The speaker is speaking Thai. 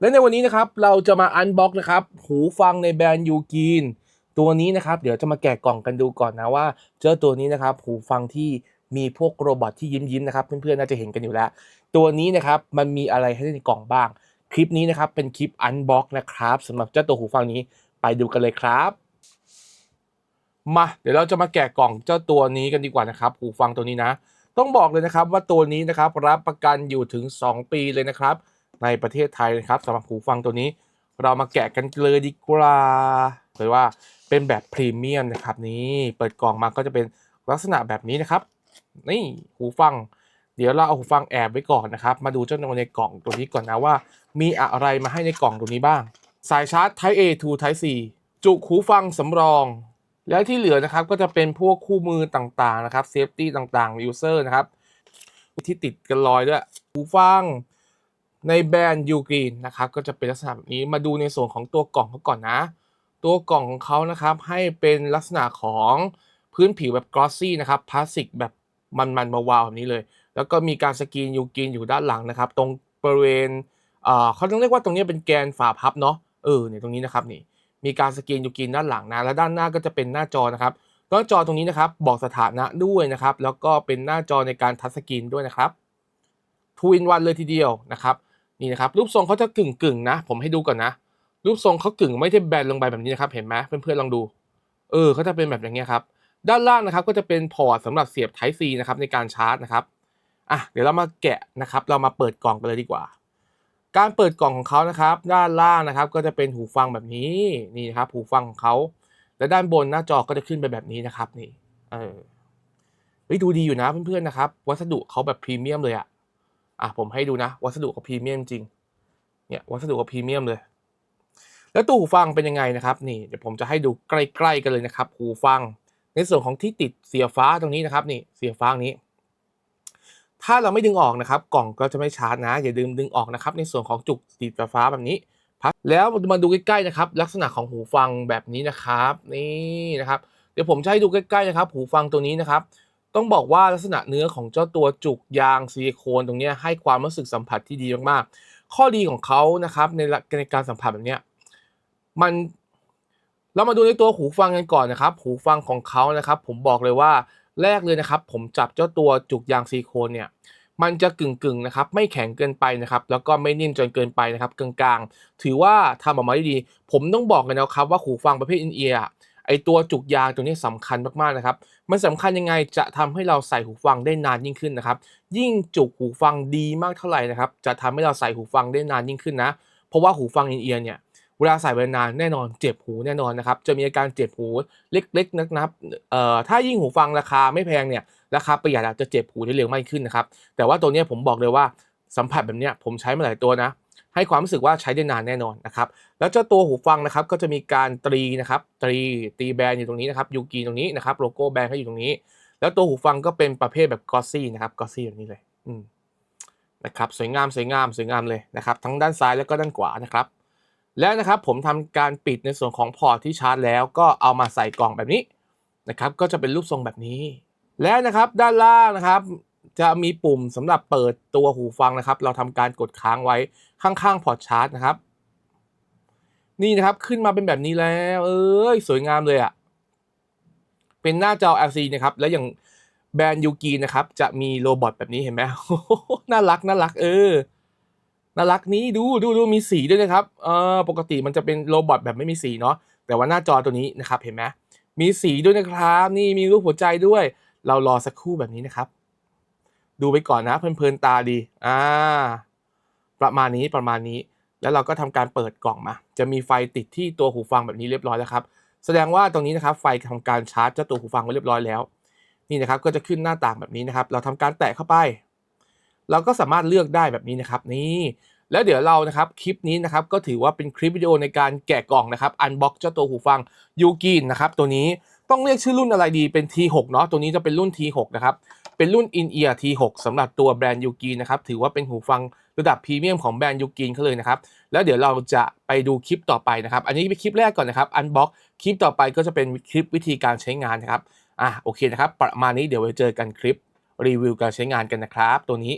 และในวันนี้นะครับเราจะมาอันบ็อกนะครับหูฟังในแบรนด์ยูกีนตัวนี้นะครับเดี๋ยวจะมาแกะกล่องกันดูก่อนนะว่า เจอตัวนี้นะครับหูฟังที่มีพวกโรบอทที่ยิ้มยิ้มนะครับเพื่อนๆน่าจะเห็นกันอยู่แล้ว ตัวนี้นะครับมันมีอะไรให้ในกล่องบ้าง คลิปนี้นะครับเป็นคลิปอันบ็อกนะครับสำหรับเจ้าตัวหูฟังนี้ไปดูกันเลยครับมาเดี๋ยวเราจะมาแกะกล่องเจ้าตัวนี้กันดีกว่านะครับหูฟังตัวนี้นะ ต้องบอกเลยนะครับว่าตัวนี้นะครับรับประกันอยู่ถึง 2 ปีเลยนะครับ ในประเทศไทยนะครับสำหรับหูฟังตัวนี้ เรามาแกะกันเลยดีกว่าเลยว่าเป็นแบบพรีเมียมนะครับนี่เปิดกล่องมาก็จะเป็นลักษณะแบบนี้นะครับ นี่หูฟัง เดี๋ยวเราเอาหูฟังแอบไว้ก่อนนะครับ มาดูเจ้าตัวในกล่องตัวนี้ก่อนนะว่า มีอะไรมาให้ในกล่องตัวนี้บ้าง สายชาร์จ Type A to Type C จุกหูฟังสำรอง แล้วที่เหลือนะครับก็จะเป็นพวกคู่มือต่างๆนะครับเซฟตี้ต่างๆ user นะครับที่ติดกันรอยด้วยหูฟัง ในแบรนด์ยูกรีนนะครับก็จะเป็นลักษณะแบบนี้มาดูในส่วนของตัวกล่องเขาก่อนนะ ตัวกล่องของเขานะครับให้เป็นลักษณะของพื้นผิวแบบกลอสซี่นะครับพลาสติกแบบมันๆวาวๆแบบนี้เลย แล้วก็มีการสกรีนยูกรีนอยู่ด้านหลังนะครับ ตรงบริเวณเอ่อเขาต้องเรียกว่าตรงนี้เป็นแกนฝาพับเนาะเออเนี่ยตรงนี้นะครับนี่มีการสกรีนยูกรีนด้านหลังนะและด้านหน้าก็จะเป็นหน้าจอนะครับหน้าจอตรงนี้นะครับบอกสถานะด้วยนะครับ แล้วก็เป็นหน้าจอในการทัชสกรีนด้วยนะครับทูอินวันเลยทีเดียวนะครับ นี่นะครับรูปทรงเขาจะกึ่งกึ่งนะ ผมให้ดูก่อนนะ รูปทรงเขากึ่งไม่ได้แบนลงไปแบบนี้นะครับ เห็นไหมเพื่อนๆลองดู เออเขาจะเป็นแบบอย่างเงี้ยครับ ด้านล่างนะครับก็จะเป็นพอร์ตสำหรับเสียบ Type C นะครับในการชาร์จนะครับอะเดี๋ยวเรามาแกะนะครับ เรามาเปิดกล่องกันเลยดีกว่า การเปิดกล่องของเขานะครับ ด้านล่างนะครับก็จะเป็นหูฟังแบบนี้นี่นะครับหูฟังของเขาและด้านบนหน้าจอก็จะขึ้นไปแบบนี้นะครับนี่เออเฮ้ยดูดีอยู่นะเพื่อนๆนะครับ วัสดุเขาแบบพรีเมียมเลยอะ อะผมให้ดูนะ วัสดุเขาพรีเมียมจริง เนี่ยวัสดุเขาพรีเมียมเลย แล้วตัวหูฟังเป็นยังไงนะครับ นี่เดี๋ยวผมจะให้ดูใกล้ๆกันเลยนะครับ หูฟัง ในส่วนของที่ติดเสียฟ้าตรงนี้นะครับ นี่เสียฟ้านี้ ถ้าเราไม่ดึงออกนะครับ กล่องก็จะไม่ชาร์จนะ อย่าลืมดึงออกนะครับ ในส่วนของจุกติดไฟฟ้าแบบนี้พับแล้วมาดูใกล้ๆนะครับ ลักษณะของหูฟังแบบนี้นะครับ นี่นะครับ เดี๋ยวผมจะให้ดูใกล้ๆนะครับ หูฟังตัวนี้นะครับ ต้องบอกว่าลักษณะเนื้อของเจ้าตัวจุกยางซิลิโคนตรงนี้ให้ความรู้สึกสัมผัสที่ดีมากๆ ข้อดีของเขานะครับในในการสัมผัสแบบนี้มันเรามาดูในตัวหูฟังกันก่อนนะครับ หูฟังของเขานะครับ ผมบอกเลยว่าแรกเลยนะครับ ผมจับเจ้าตัวจุกยางซิลิโคนเนี่ยมันจะกึ่งๆนะครับไม่แข็งเกินไปนะครับแล้วก็ไม่นิ่มจนเกินไปนะครับกลางๆ ถือว่าทำออกมาได้ดี ผมต้องบอกเลยนะครับว่าหูฟังประเภทอินเอียร์ ไอตัวจุกยางตัวนี้สำคัญมากๆนะครับ มันสำคัญยังไงจะทำให้เราใส่หูฟังได้นานยิ่งขึ้นนะครับ ยิ่งจุกหูฟังดีมากเท่าไหร่นะครับ จะทำให้เราใส่หูฟังได้นานยิ่งขึ้นนะ เพราะว่าหูฟังเอียร์เนี่ย เวลาใส่ไปนานแน่นอนเจ็บหูแน่นอนนะครับ จะมีอาการเจ็บหูเล็กๆนะครับ เอ่อ ถ้ายิ่งหูฟังราคาไม่แพงเนี่ย ราคาประหยัดจะเจ็บหูได้เร็วมากขึ้นนะครับ แต่ว่าตัวนี้ผมบอกเลยว่าสัมผัสแบบนี้ผมใช้มาหลายตัวนะ ให้ความรู้สึกว่าใช้ได้นานแน่นอนนะครับ แล้วเจ้าตัวหูฟังนะครับก็จะมีการตรีนะครับตรีตีแบรนด์อยู่ตรงนี้นะครับยูกีตรงนี้นะครับโลโก้แบรนด์เขาอยู่ตรงนี้ แล้วตัวหูฟังก็เป็นประเภทแบบกอซี่นะครับกอซี่แบบนี้เลยอืมนะครับสวยงามสวยงามสวยงามเลยนะครับ ทั้งด้านซ้ายแล้วก็ด้านขวานะครับ แล้วนะครับผมทำการปิดในส่วนของพอร์ตที่ชาร์จแล้วก็เอามาใส่กล่องแบบนี้นะครับ ก็จะเป็นรูปทรงแบบนี้ แล้วนะครับด้านล่างนะครับ จะมีปุ่มสำหรับเปิดตัวหูฟังนะครับ เราทำการกดค้างไว้ข้างๆพอร์ตชาร์จนะครับ นี่นะครับขึ้นมาเป็นแบบนี้แล้ว เอ้ยสวยงามเลยอะ่ะ เป็นหน้าจอ LCD นะครับ แล้วอย่างแบรนด์ยูกีนะครับ จะมีโรบอทแบบนี้เห็นไหมน่ารักน่ารัก เออน่ารักนี้ดูดูดูมีสีด้วยนะครับเออปกติมันจะเป็นโรบอทแบบไม่มีสีเนาะแต่ว่าหน้าจอตัวนี้นะครับเห็นไหมมีสีด้วยนะครับ นี่มีรูปหัวใจด้วย เรารอสักครู่แบบนี้นะครับ ดูไปก่อนนะเพลินๆตาดีอ่าประมาณนี้ประมาณนี้ แล้วเราก็ทำการเปิดกล่องมา จะมีไฟติดที่ตัวหูฟังแบบนี้เรียบร้อยแล้วครับ แสดงว่าตรงนี้นะครับไฟทำการชาร์จเจ้าตัวหูฟังไว้เรียบร้อยแล้ว นี่นะครับก็จะขึ้นหน้าต่างแบบนี้นะครับ เราทำการแตะเข้าไป เราก็สามารถเลือกได้แบบนี้นะครับนี่แล้วเดี๋ยวเรานะครับคลิปนี้นะครับก็ถือว่าเป็นคลิปวิดีโอในการแกะกล่องนะครับอันบ็อกเจ้าตัวหูฟังยูกินนะครับตัวนี้ต้องเรียกชื่อรุ่นอะไรดีเป็น T6 เนาะตัวนี้จะเป็นรุ่น T6 นะครับ เป็นรุ่น In-Ear T6 สำหรับตัวแบรนด์ยูกีนะครับถือว่าเป็นหูฟังระดับพรีเมียมของแบรนด์ยูกินเขาเลยนะครับ แล้วเดี๋ยวเราจะไปดูคลิปต่อไปนะครับ อันนี้เป็นคลิปแรกก่อนนะครับอันบ็อกคลิปต่อไปก็จะเป็นคลิปวิธีการใช้งานนะครับอะโอเคนะครับ ประมาณนี้เดี๋ยวไปเจอกันคลิปรีวิวการใช้งานกันนะครับ ตัวนี้